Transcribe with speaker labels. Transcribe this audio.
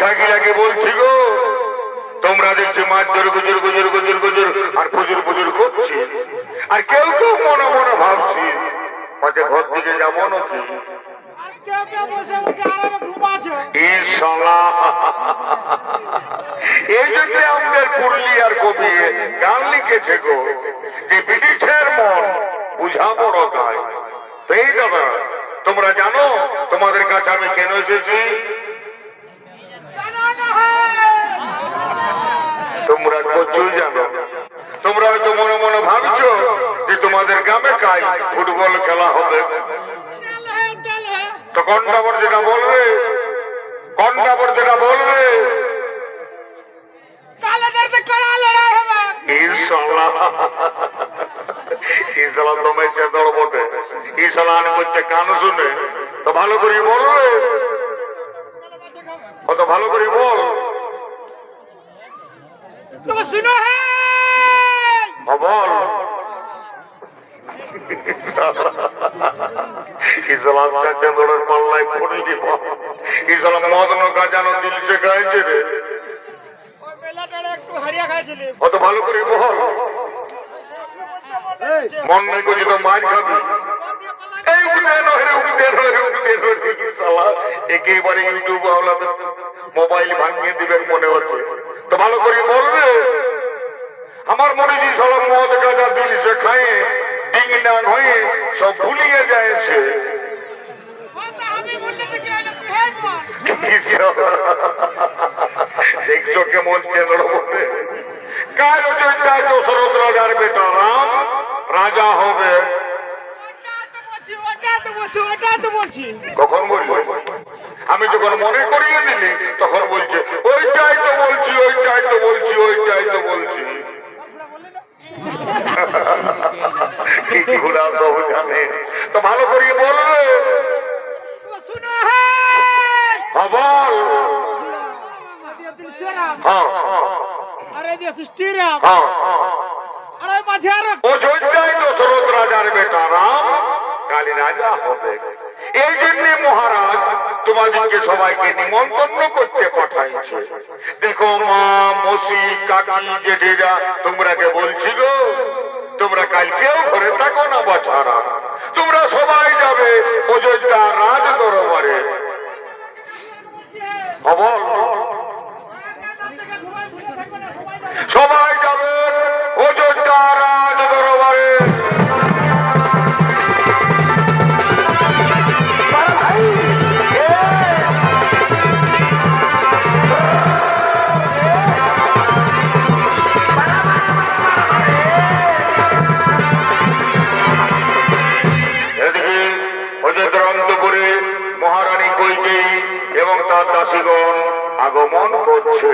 Speaker 1: ছাগিরাকে বলছি গো তোমরা দেখছি মাছ ধরে গুজর গুজর গুজর গুজর আর পুজুর পুজুর করছি। আর কেউ কেউ মনে মনে ভাবছি মাঝে ঘর দিকে যাব নাকি?
Speaker 2: আর কেউ কেউ বসে বসে আরামে ঘুমাছো
Speaker 1: ইনশাল্লাহ। এই জন্য আমাদের পুরুলিয়ার কবি গান লিখেছে গো যে ব্রিটিশের মন বুঝা বড় গায় তো এই দাদা তোমরা জানো তোমাদের কাছে আমি কেন এসেছি
Speaker 2: জানো না হয়
Speaker 1: তোমরা প্রচুর জানো তোমরা হয়তো মনে মনে ভাবছ যে তোমাদের গ্রামে কাই ফুটবল খেলা হবে। তো কন্টাবর যেটা বলবে কন্টাবর যেটা বলবে
Speaker 2: কালে দর্দ কড়া লড়াই হবে
Speaker 1: ইনশাল্লাহ ইনশাল্লাহ তোমার চেতর বটে। ইনশাল্লাহ আনে করতে কান শুনে। তো ভালো করে বলবে। ভালো বল। ইসলাম চাচা দৌড়ের পাল্লায় পড়ে দিব। ইসলাম মদ নৌকা জানো দিল সে গাইছে রে। অত ভালো করে বল। মন নাই করছি তো মার খাবি। এই উঠে উঠে উঠে একেবারে ইউটিউব মোবাইল ভাঙিয়ে দিবেন মনে হচ্ছে। তো ভালো করে বলবে আমার মনে যে সব মদ গাঁজা দিল সে খায়ে। ডিং ডাং হয়ে সব ভুলিয়ে যায়ছে। দেখছ রাজা হবে। আমি যখন মনে করিয়ে দিলি, তখন বলছে ওইটাই তো বলছি ওইটাই তো বলছি ওইটাই তো বলছি কি ঘোরা সব জানে তো ভালো করিয়ে বলবে।
Speaker 2: তো শুনো হে
Speaker 1: বল
Speaker 2: দিয়ে দিল সেরাম আরে দিয়ে সিস্টিরাম আরে। মাঝে আর
Speaker 1: অযোধ্যায় দশরথ রাজার বেটা রাম। কালী রাজা হবে। এই জন্য মহারাজ তোমাদেরকে সবাইকে নিমন্ত্রণ করতে পাঠাইছে। দেখো মা মসি কাকি জেঠেরা তোমরাকে বলছি গো? তোমরা কালকেও ঘরে থাকো না বাছারা। তোমরা সবাই যাবে অযোধ্যা রাজ দরবারে দেশবাসীগণ আগমন করছে।